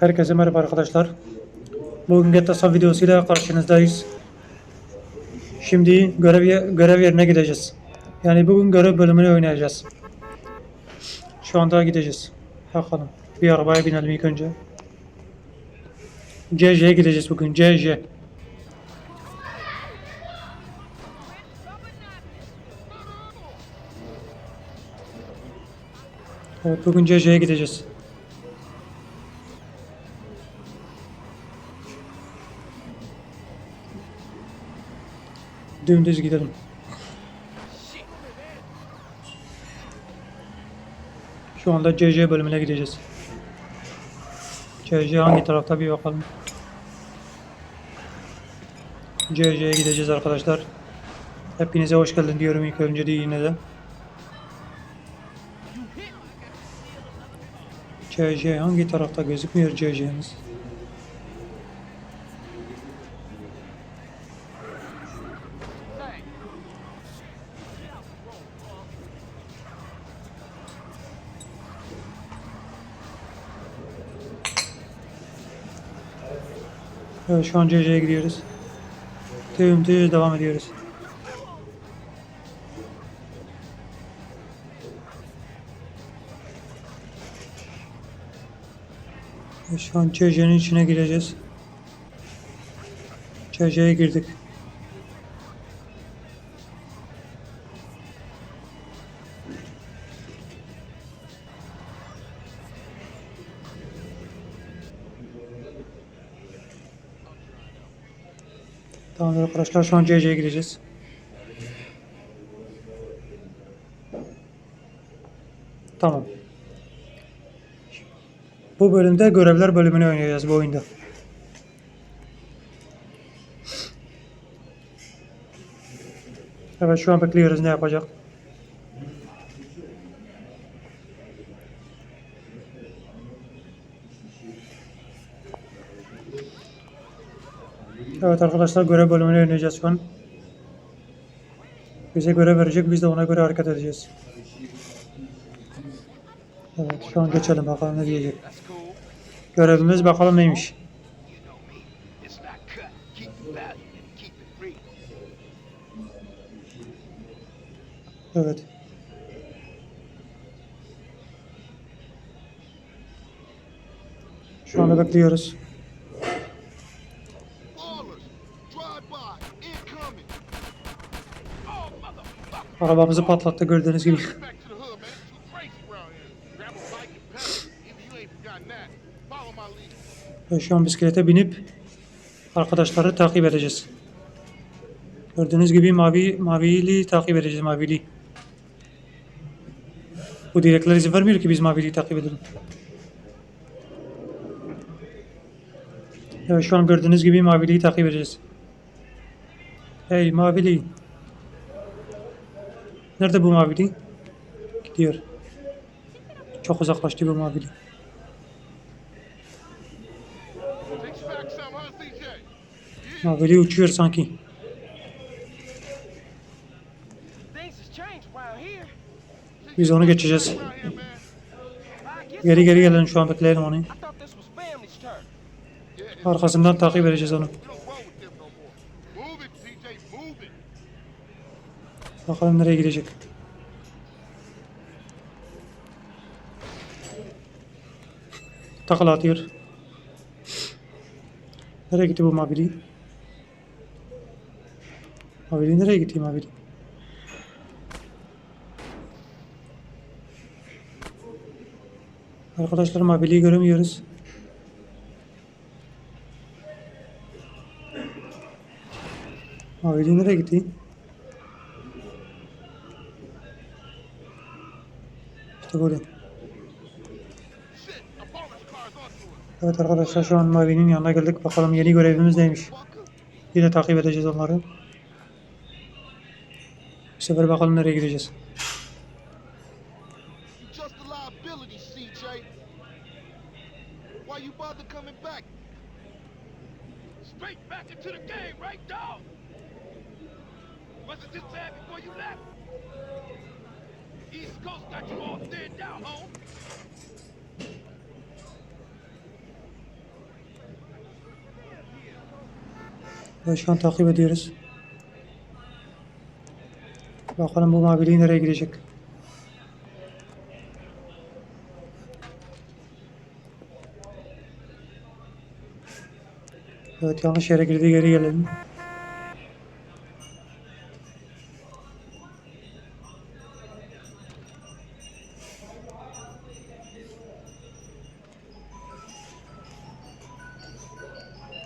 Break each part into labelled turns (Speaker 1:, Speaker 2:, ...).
Speaker 1: Herkese merhaba arkadaşlar. Bugün Getasa videosuyla karşınızdayız. Şimdi görev, görev yerine gideceğiz. Yani bugün görev bölümünü oynayacağız. Şu anda gideceğiz. Bakalım. Bir arabaya binelim ilk önce. CJ'ye gideceğiz bugün. CJ. Evet bugün CJ'ye gideceğiz. Dümdüz gidelim. Şu anda CC bölümüne gideceğiz. CC hangi tarafta bir bakalım. CC'ye gideceğiz arkadaşlar. Hepinize hoş geldin diyorum ilk önce de yine de. CC hangi tarafta gözükmüyor CC'miz? Şu an CC'ye gidiyoruz. Dümdüz devam ediyoruz. Şu an CC'nin içine gireceğiz. CC'ye girdik. Arkadaşlar şu an CC'ye gireceğiz. Tamam. Bu bölümde görevler bölümünü oynayacağız bu oyunda. Evet şu an bekliyoruz ne yapacak. Evet arkadaşlar görev bölümünü oynayacağız şu an. Bize görev verecek biz de ona göre hareket edeceğiz. Evet şu an geçelim bakalım ne diyecek. Görevimiz bakalım neymiş. Evet. Şu anda bekliyoruz.
Speaker 2: That. Follow my lead.
Speaker 1: Ve şu an bisiklete binip arkadaşları takip edeceğiz. Gördüğünüz gibi mavi mavili takip edeceğiz mavili. Bu direkler izin vermiyor ki biz maviliyi takip edelim. Evet şu an gördüğünüz gibi maviliyi takip edeceğiz. Hey mavili. Nerede bu mavili? Gidiyor. Çok uzaklaştı bu mavili. Mavili uçuyor sanki. Biz onu geçeceğiz. Geri geri gelelim şu an bekleyelim onu. Arkasından takip edeceğiz onu. Bakalım nereye gidecek. Takla atıyor. Nereye gitti bu mavili? Mavili nereye gitti mavili? Arkadaşlar maviliyi göremiyoruz. Mavili nereye gitti? İşte burada. Evet arkadaşlar şu an Mavi'nin yanına geldik. Bakalım yeni görevimiz neymiş. Yine takip edeceğiz onları. Bu sefer bakalım nereye gideceğiz.
Speaker 2: East Coast got you all thinned out, home.
Speaker 1: Ve şu an takip ediyoruz. Bakalım bu maviliği nereye gidecek. Evet yanlış yere girdi geri gelelim.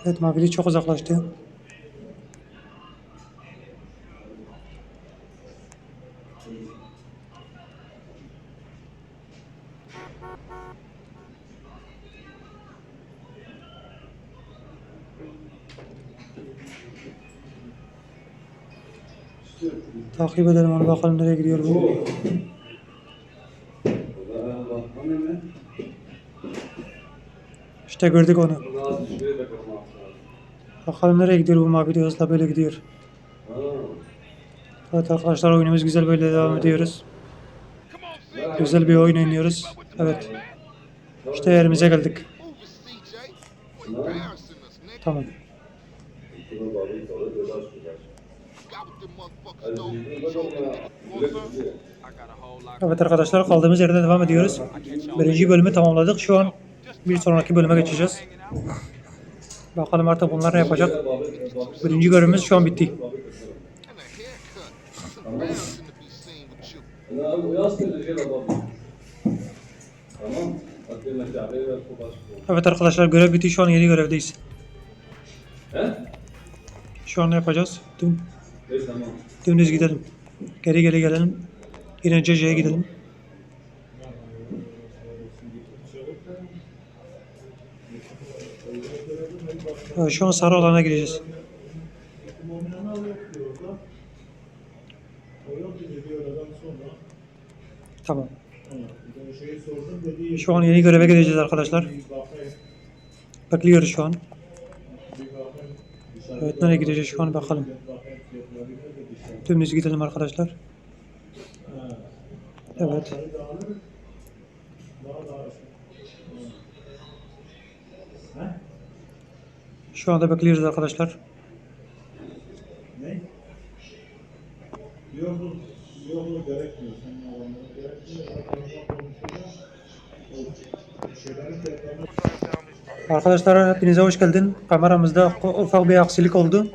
Speaker 1: Evet mavili çok uzaklaştı. Takip edelim onu bakalım nereye gidiyor bu. İşte gördük onu. Bakalım nereye gidiyor bu mavili hızla böyle gidiyor. Evet arkadaşlar oyunumuz güzel böyle devam ediyoruz. Güzel bir oyun oynuyoruz. Evet. İşte yerimize geldik. Tamam. Evet arkadaşlar kaldığımız yerden devam ediyoruz. Birinci bölümü tamamladık. Şu an bir sonraki bölüme geçeceğiz. Bakalım artık bunlar ne yapacak. Birinci görevimiz şu an bitti. Evet arkadaşlar görev bitti. Şu an yeni görevdeyiz. Şu an ne yapacağız?
Speaker 3: Dün,
Speaker 1: dümdüz gidelim. Geri geri gelelim. Yine CC'ye gidelim. Evet, şu an sarı alana gireceğiz. Tamam. Şu an yeni göreve gideceğiz arkadaşlar. Bekliyoruz şu an. Evet nereye gideceğiz şu an bakalım. Dümdüz gidelim arkadaşlar. Evet. Şu anda bekliyoruz arkadaşlar.
Speaker 4: Ne?
Speaker 1: Arkadaşlar hepinize hoş geldin. Kameramızda ufak bir aksilik oldu.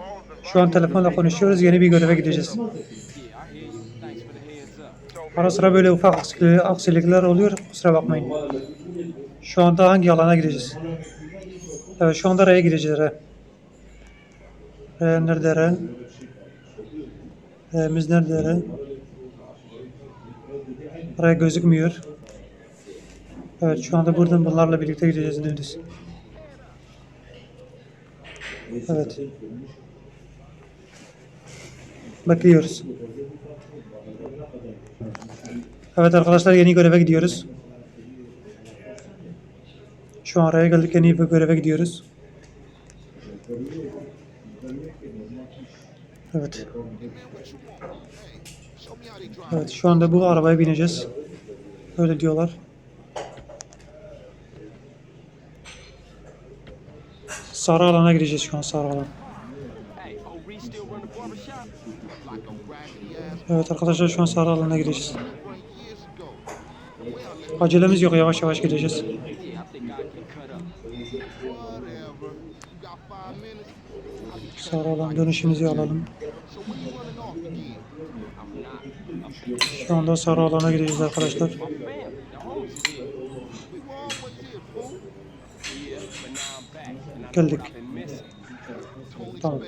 Speaker 1: Şu an telefonla konuşuyoruz. Yeni bir göreve gideceğiz. Ara sıra böyle ufak aksilik- aksilikler oluyor. Kusura bakmayın. Şu anda hangi alana gideceğiz? Evet şu anda R'ye gideceğiz R. R nerede R? R'miz nerede R? R gözükmüyor. Evet şu anda buradan bunlarla birlikte gideceğiz dümdüz. Evet. Bekliyoruz. Evet arkadaşlar yeni göreve gidiyoruz. Şu an araya geldik yeni bir göreve gidiyoruz. Evet. Evet şu anda bu arabaya bineceğiz. Öyle diyorlar. Sarı alana gireceğiz şu an sarı alan. Evet arkadaşlar şu an sarı alana gireceğiz. Acelemiz yok yavaş yavaş gideceğiz. Sarı alan dönüşümüzü alalım. Şu anda sarı alana gireceğiz arkadaşlar. Geldik. Tamam.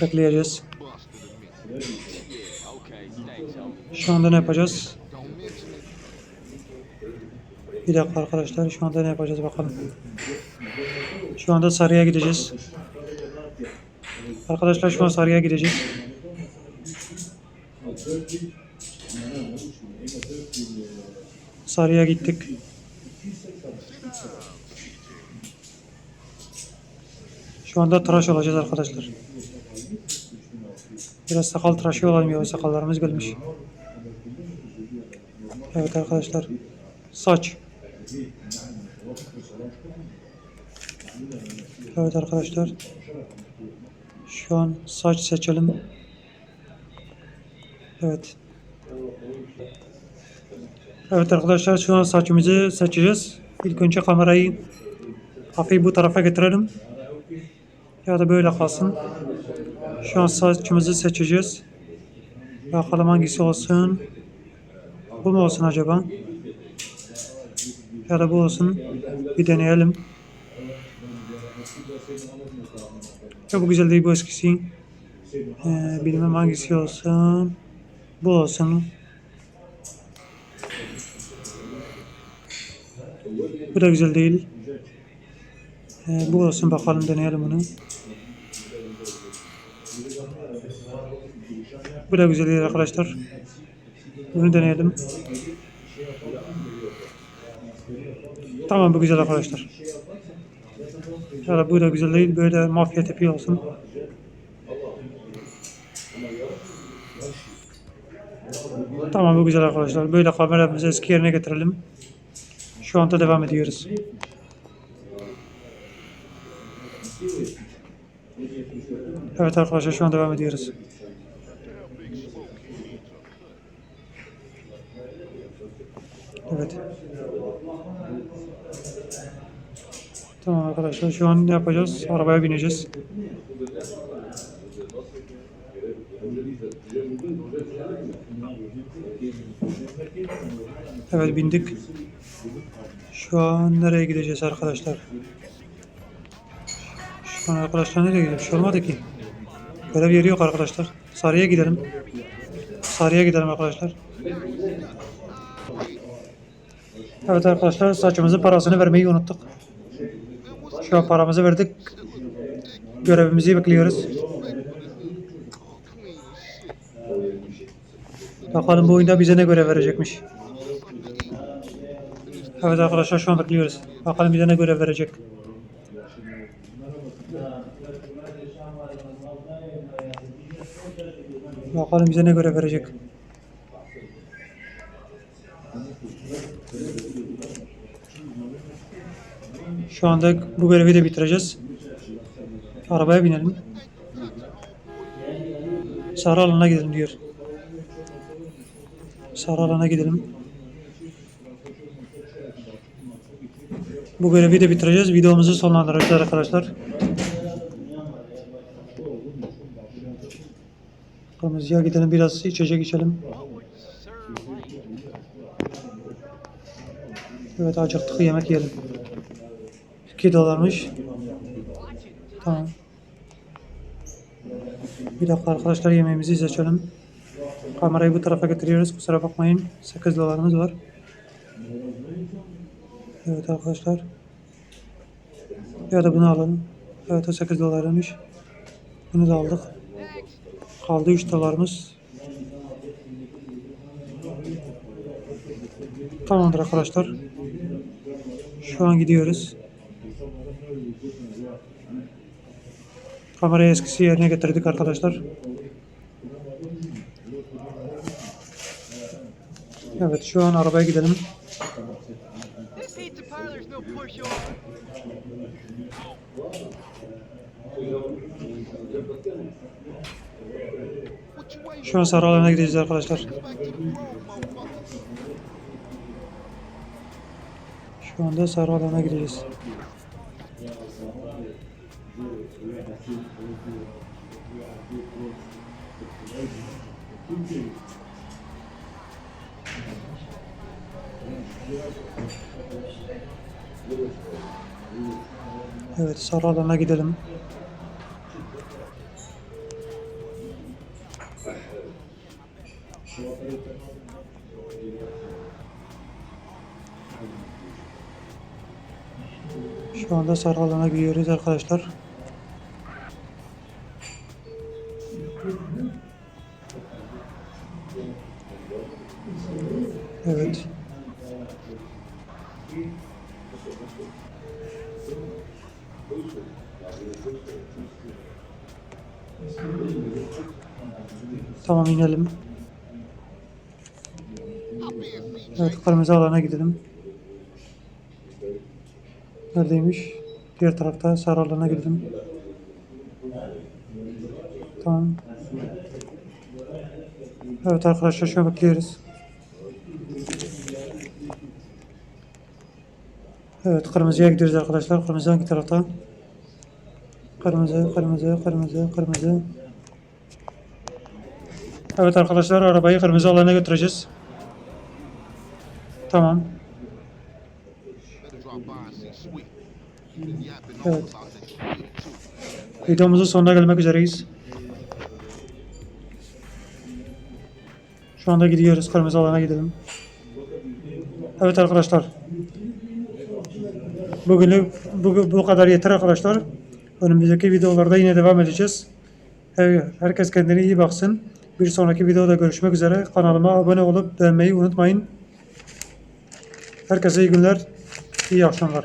Speaker 1: Bekleyeceğiz. Şu anda ne yapacağız? Bir dakika arkadaşlar şu anda ne yapacağız bakalım. Şu anda sarıya gideceğiz. Arkadaşlar şu an sarıya gideceğiz. Sarıya gittik. Şu anda tıraş olacağız arkadaşlar. Biraz sakal tıraşı olalım ya sakallarımız gelmiş. Evet arkadaşlar. Saç. Evet arkadaşlar. Şu an saç seçelim. Evet. Evet arkadaşlar şu an saçımızı seçeceğiz. İlk önce kamerayı hafif bu tarafa getirelim. Ya da böyle kalsın. Şu an saçımızı seçeceğiz. Bakalım hangisi olsun. Bu mu olsun acaba? Ya da bu olsun. Bir deneyelim. Ya bu güzel değil bu eskisi. Ee, bilmem hangisi olsun. Bu olsun. Bu da güzel değil. Ee, bu olsun bakalım deneyelim bunu. Bu da güzel değil arkadaşlar. Bunu deneyelim. Tamam bu güzel arkadaşlar. Da bu da güzel değil. Böyle mafya tipi olsun. Tamam bu güzel arkadaşlar. Böyle kameramızı eski yerine getirelim. Şu anda devam ediyoruz. Evet arkadaşlar şu an devam ediyoruz. Evet. Tamam arkadaşlar şu an ne yapacağız? Arabaya bineceğiz. Evet bindik. Şu an nereye gideceğiz arkadaşlar? Şu an arkadaşlar nereye? Bir şey olmadı ki. Görev yeri yok arkadaşlar. Sarıya gidelim. Sarıya gidelim arkadaşlar. Evet arkadaşlar saçımızın parasını vermeyi unuttuk. Şu an paramızı verdik. Görevimizi bekliyoruz. Bakalım bu oyunda bize ne görev verecekmiş. Evet arkadaşlar şu an bekliyoruz. Bakalım bize ne görev verecek. Bakalım bize ne görev verecek. Şu anda bu görevi de bitireceğiz. Arabaya binelim. Sarı alana gidelim diyor. Sarı alana gidelim. Bu görevi de bitireceğiz. Videomuzu sonlandıracağız arkadaşlar. Kırmızıya gidelim biraz içecek içelim. Evet acıktık yemek yiyelim. 2 dolarmış. Tamam. Bir dakika arkadaşlar yemeğimizi seçelim. Kamerayı bu tarafa getiriyoruz. Kusura bakmayın. 8 dolarımız var. Evet arkadaşlar. Ya da bunu alalım. Evet o 8 dolarmış. Bunu da aldık. Kaldı 3 dolarımız. Tamamdır arkadaşlar. Şu an gidiyoruz. Kamerayı eskisi yerine getirdik arkadaşlar. Evet şu an arabaya gidelim. Şu an sarı alana gideceğiz arkadaşlar. Şu anda sarı alana gideceğiz. Evet sarı alana gidelim. Şu anda sarı alana gidiyoruz arkadaşlar. Evet. Tamam inelim. Evet kırmızı alana gidelim. Neredeymiş? Diğer tarafta sarı alana girdim. Tamam. Evet arkadaşlar an bekliyoruz. Evet kırmızıya gidiyoruz arkadaşlar. Kırmızı hangi tarafta? Kırmızı, kırmızı, kırmızı, kırmızı. Evet arkadaşlar arabayı kırmızı alana götüreceğiz. Tamam. Evet. Videomuzun sonuna gelmek üzereyiz. Şu anda gidiyoruz. Kırmızı alana gidelim. Evet arkadaşlar. Bugünlük bu, bu kadar yeter arkadaşlar. Önümüzdeki videolarda yine devam edeceğiz. Her- Herkes kendine iyi baksın. Bir sonraki videoda görüşmek üzere. Kanalıma abone olup beğenmeyi unutmayın. Herkese iyi günler. iyi akşamlar.